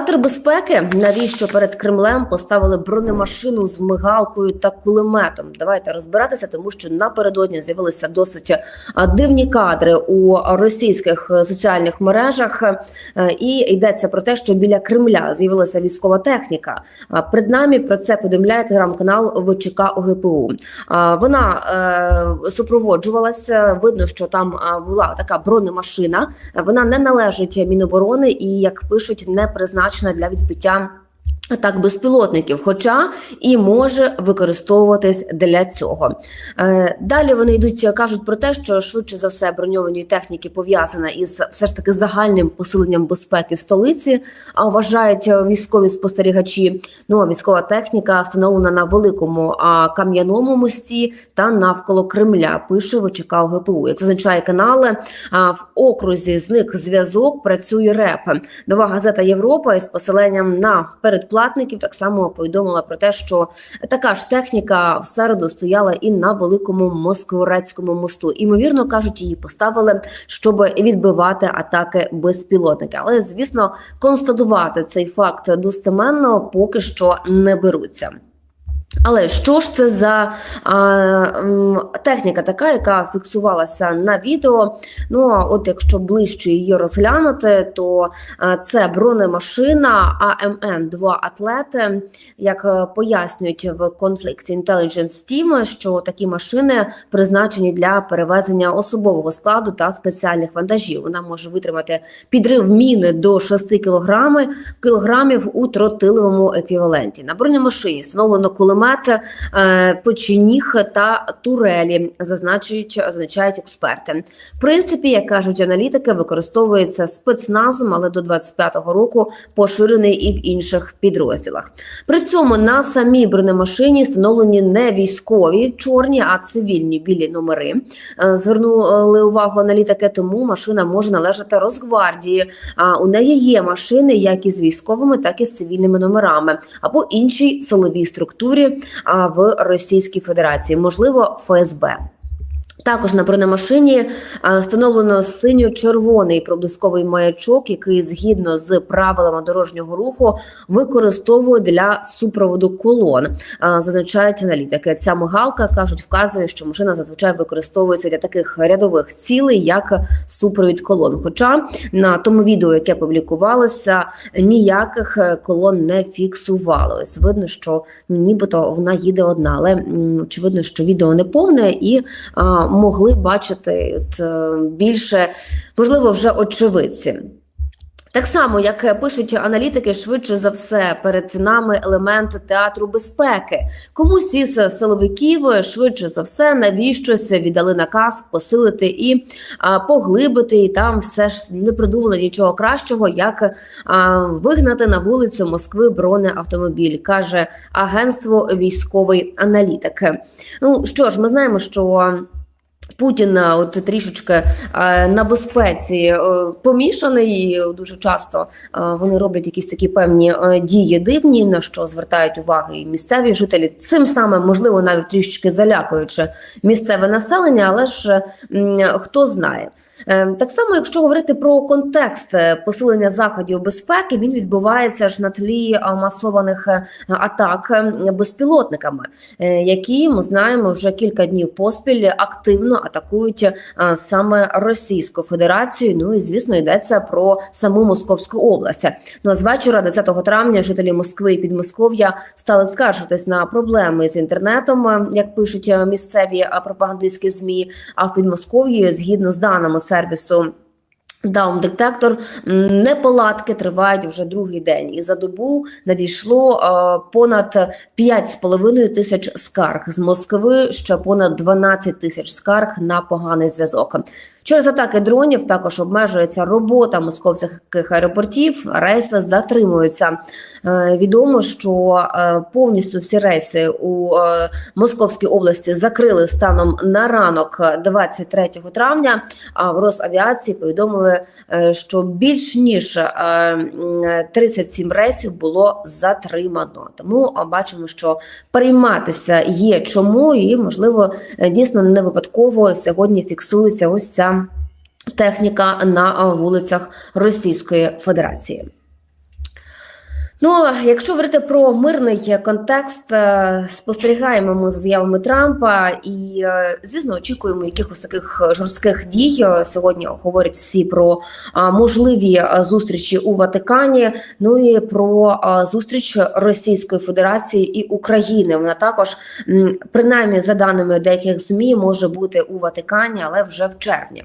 Театр безпеки навіщо перед Кремлем поставили бронемашину з мигалкою та кулеметом? Давайте розбиратися, тому що напередодні з'явилися досить дивні кадри у російських е, соціальних мережах, Е, і йдеться про те, що біля Кремля з'явилася військова техніка. Принаймні про це повідомляє телеграм-канал ВЧК ОГПУ. Вона е, супроводжувалася. Видно, що там була така бронемашина. Вона не належить Міноборони і, як пишуть, не призначена для відбиття. Атак безпілотників, хоча і може використовуватись для цього. Е, Далі вони йдуть, кажуть про те, що швидше за все броньованої техніки пов'язана із все ж таки загальним посиленням безпеки столиці. А вважають е, військові спостерігачі. Ну а військова техніка встановлена на великому кам'яному мості та навколо Кремля. Пише ВЧК ОГПУ. Як зазначає канали, а, в окрузі зник зв'язок. Працює РЕП. Нова газета Європа із поселенням на передплатників так само повідомила про те, що така ж техніка в середу стояла і на великому москворецькому мосту. Імовірно кажуть, її поставили, щоб відбивати атаки безпілотники. Але звісно, констатувати цей факт достеменно поки що не беруться. Але що ж це за а, техніка, така, яка фіксувалася на відео? Ну а от якщо ближче її розглянути, то це бронемашина АМН 2 атлети. Як е, пояснюють в Conflict Intelligence Team, що такі машини призначені для перевезення особового складу та спеціальних вантажів. Вона може витримати підрив міни до 6 кілограми, кілограмів у тротиловому еквіваленті. На бронемашині встановлено кулемет, е, печеніг та турелі, зазначають, зазначають експерти. В принципі, як кажуть аналітики, використовується спецназом, але до 25-го року поширений і в інших підрозділах. При цьому на самій бронемашині встановлені не військові чорні, а цивільні білі номери. Е, Звернули увагу аналітики, тому машина може належати Росгвардії. А у неї є машини як із військовими, так і з цивільними номерами або іншій силовій структурі в Російській Федерації, можливо, ФСБ. Також на бронемашині встановлено синьо-червоний проблисковий маячок, який згідно з правилами дорожнього руху використовує для супроводу колон. А, Зазначають аналітики. Ця мигалка кажуть, вказує, що машина зазвичай використовується для таких рядових цілей, як супровід колон. Хоча на тому відео, яке публікувалося, ніяких е, колон не фіксувалось. Видно, що нібито вона їде одна, але очевидно, що відео не повне і могли бачити от, е, більше, можливо, вже очевидці. Так само, як пишуть аналітики, швидше за все перед нами елемент театру безпеки. Комусь із силовиків швидше за все навіщось віддали наказ посилити і а, поглибити, і там все ж не придумали нічого кращого, як а, вигнати на вулицю Москви бронеавтомобіль, каже агентство військової аналітики. Ну що ж, ми знаємо, що. Путін е, от трішечки е, на безпеці е, помішаний. і Дуже часто е, вони роблять якісь такі певні дії дивні, на що звертають увагу і місцеві жителі. Цим самим можливо навіть трішечки залякуючи місцеве населення, але ж хто знає. Так само, якщо говорити про контекст посилення заходів безпеки, він відбувається ж на тлі масованих атак безпілотниками, які ми знаємо вже кілька днів поспіль активно атакують е, саме Російську Федерацію. Ну і звісно йдеться про саму Московську область. Ну а з вечора, 10 травня, жителі Москви і Підмосков'я стали скаржитись на проблеми з інтернетом, е, як пишуть е, місцеві пропагандистські змі. А в Підмосков'ї, згідно з даними сервісу. Даун детектор неполадки тривають вже другий день, і за добу надійшло е, понад 5,5 тисяч скарг з Москви. Ще понад 12 тисяч скарг на поганий зв'язок. Через атаки дронів також обмежується робота московських аеропортів. Рейси затримуються. Е, Відомо, що е, повністю всі рейси у е, Московській області закрили станом на ранок 23 травня. А в Росавіації повідомили, що більш ніж е, м, 37 рейсів було затримано. Тому бачимо, що прийматися є чому, і можливо дійсно не випадково сьогодні фіксується ось ця техніка на вулицях Російської Федерації. Ну, якщо говорити про мирний контекст, е, спостерігаємо ми за заявами Трампа, і е, звісно, очікуємо якихось таких жорстких дій. Сьогодні говорять всі про можливі е, зустрічі у Ватикані. Ну і про зустріч Російської Федерації і України. Вона також, принаймні, за даними деяких змі, може бути у Ватикані, але вже в червні.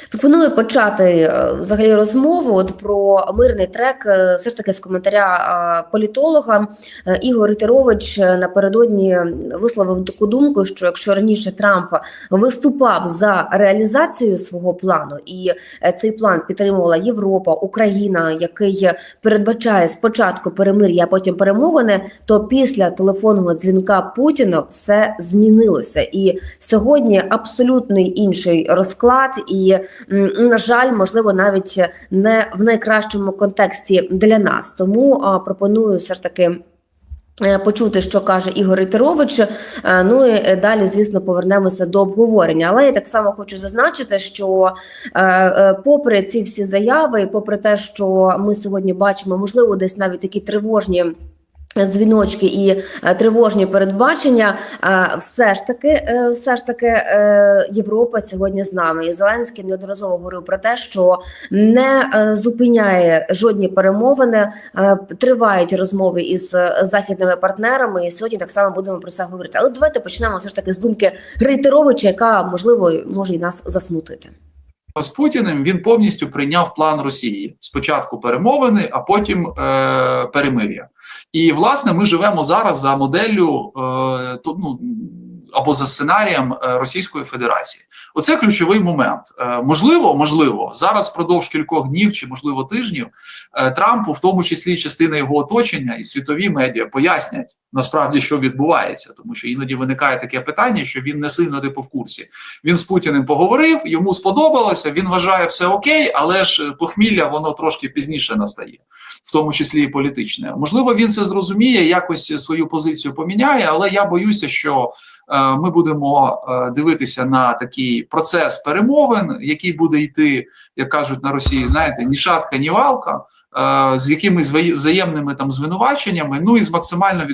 Пропоную почати е, взагалі розмову от про мирний трек. е, Все ж таки з коментаря е, політолога Ігор Ітерович е, напередодні висловив таку думку, що якщо раніше Трамп виступав за реалізацію свого плану, і цей план підтримувала Європа, Україна, який передбачає спочатку перемир'я, а потім перемовини, то після телефонного дзвінка Путіна все змінилося. І сьогодні абсолютний інший розклад, і на жаль, можливо, навіть не в найкращому контексті для нас. Тому пропоную все ж таки. е, Почути, що каже Ігор Ітерович. Е, Ну і е, далі, звісно, повернемося до обговорення. Але я так само хочу зазначити, що попри ці всі заяви, попри те, що ми сьогодні бачимо, можливо, десь навіть такі тривожні. Дзвіночки і е, тривожні передбачення, все ж таки, е, все ж таки, е, Європа сьогодні з нами. І Зеленський неодноразово говорив про те, що не зупиняє жодні перемовини, тривають розмови із західними партнерами. І сьогодні так само будемо про це говорити. Але давайте почнемо все ж таки з думки Рейтеровича, яка можливо може і нас засмутити. з Путіним він повністю прийняв план Росії спочатку перемовини, а потім е, перемир'я. І власне ми живемо зараз за моделлю е, ну, або за сценарієм е, Російської Федерації. Оце ключовий момент. Е, можливо, можливо, зараз впродовж кількох днів чи можливо тижнів е, Трампу, в тому числі частина його оточення і світові медіа, пояснять насправді, що відбувається, тому що іноді виникає таке питання, що він не сильно типу в курсі. Він з Путіним поговорив, йому сподобалося. Він вважає все окей, але ж похмілля воно трошки пізніше настає, в тому числі і політичне. Можливо, він це зрозуміє, якось свою позицію поміняє, але я боюся, що ми будемо е, дивитися на такий процес перемовин, який буде йти, як кажуть на Росії, знаєте, ні шатка, ні валка. е, З якимись взаємними там звинуваченнями, ну і з максимально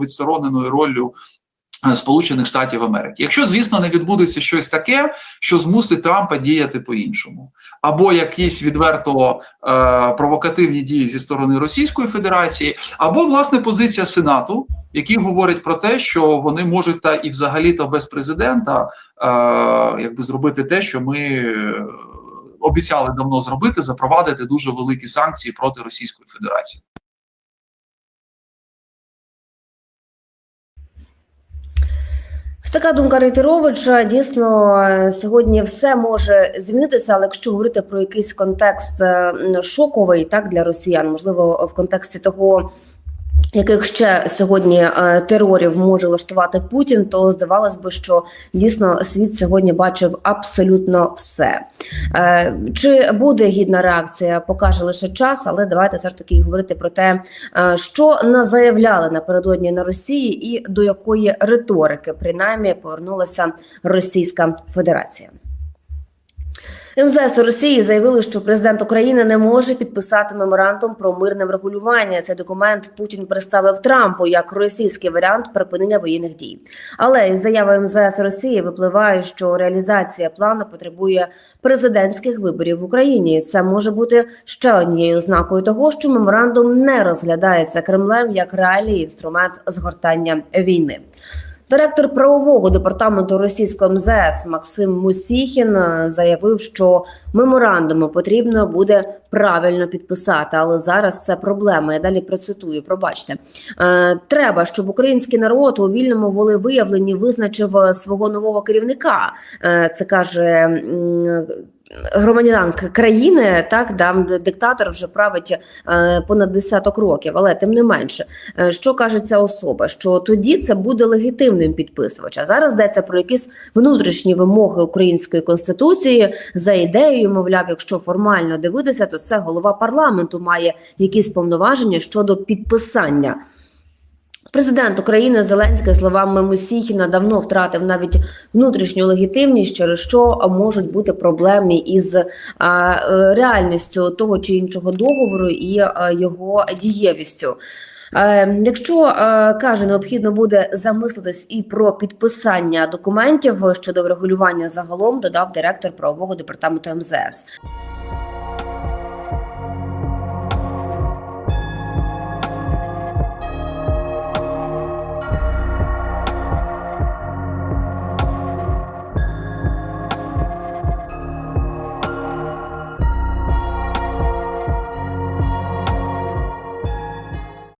відстороненою роллю е, Сполучених Штатів Америки. Якщо, звісно, не відбудеться щось таке, що змусить Трампа діяти по-іншому, або якісь відверто е, провокативні дії зі сторони Російської Федерації, або власне позиція Сенату, який говорить про те, що вони можуть та і взагалі-то без президента е, якби зробити те, що ми. е, Обіцяли давно зробити, запровадити дуже великі санкції проти Російської Федерації. Така думка Рейтеровича. Дійсно, сьогодні все може змінитися, але якщо говорити про якийсь контекст е, шоковий, так для росіян, можливо, в контексті того. Яких ще сьогодні е, терорів може влаштувати Путін, то здавалось би, що дійсно світ сьогодні бачив абсолютно все. Е, Чи буде гідна реакція, покаже лише час, але давайте все ж таки говорити про те, е, що назаявляли напередодні на Росії, і до якої риторики принаймні повернулася Російська Федерація. МЗС Росії заявили, що президент України не може підписати меморандум про мирне врегулювання. Цей документ Путін представив Трампу як російський варіант припинення воєнних дій. Але із заяви МЗС Росії випливає, що реалізація плану потребує президентських виборів в Україні. Це може бути ще однією ознакою того, що меморандум не розглядається Кремлем як реальний інструмент згортання війни. Директор правового департаменту російського МЗС Максим Мусіхін е, заявив, що меморандуми потрібно буде правильно підписати, але зараз це проблема. Я далі процитую. Пробачте, Е, треба, щоб український народ у вільному волевиявленні визначив е, свого нового керівника. Це каже. М, Громадянин країни, так там диктатор вже править е, понад десяток років, але тим не менше, Е, що каже ця особа? Що тоді це буде легітимним підписувач. А зараз йдеться про якісь внутрішні вимоги української конституції за ідеєю, мовляв, якщо формально дивитися, то це голова парламенту має якісь повноваження щодо підписання. Президент України Зеленський словами Мусіхіна давно втратив навіть внутрішню легітимність, через що можуть бути проблеми із е, реальністю того чи іншого договору і а, його дієвістю. Е, Якщо е, каже, необхідно буде замислитись і про підписання документів щодо врегулювання загалом, додав директор правового департаменту МЗС.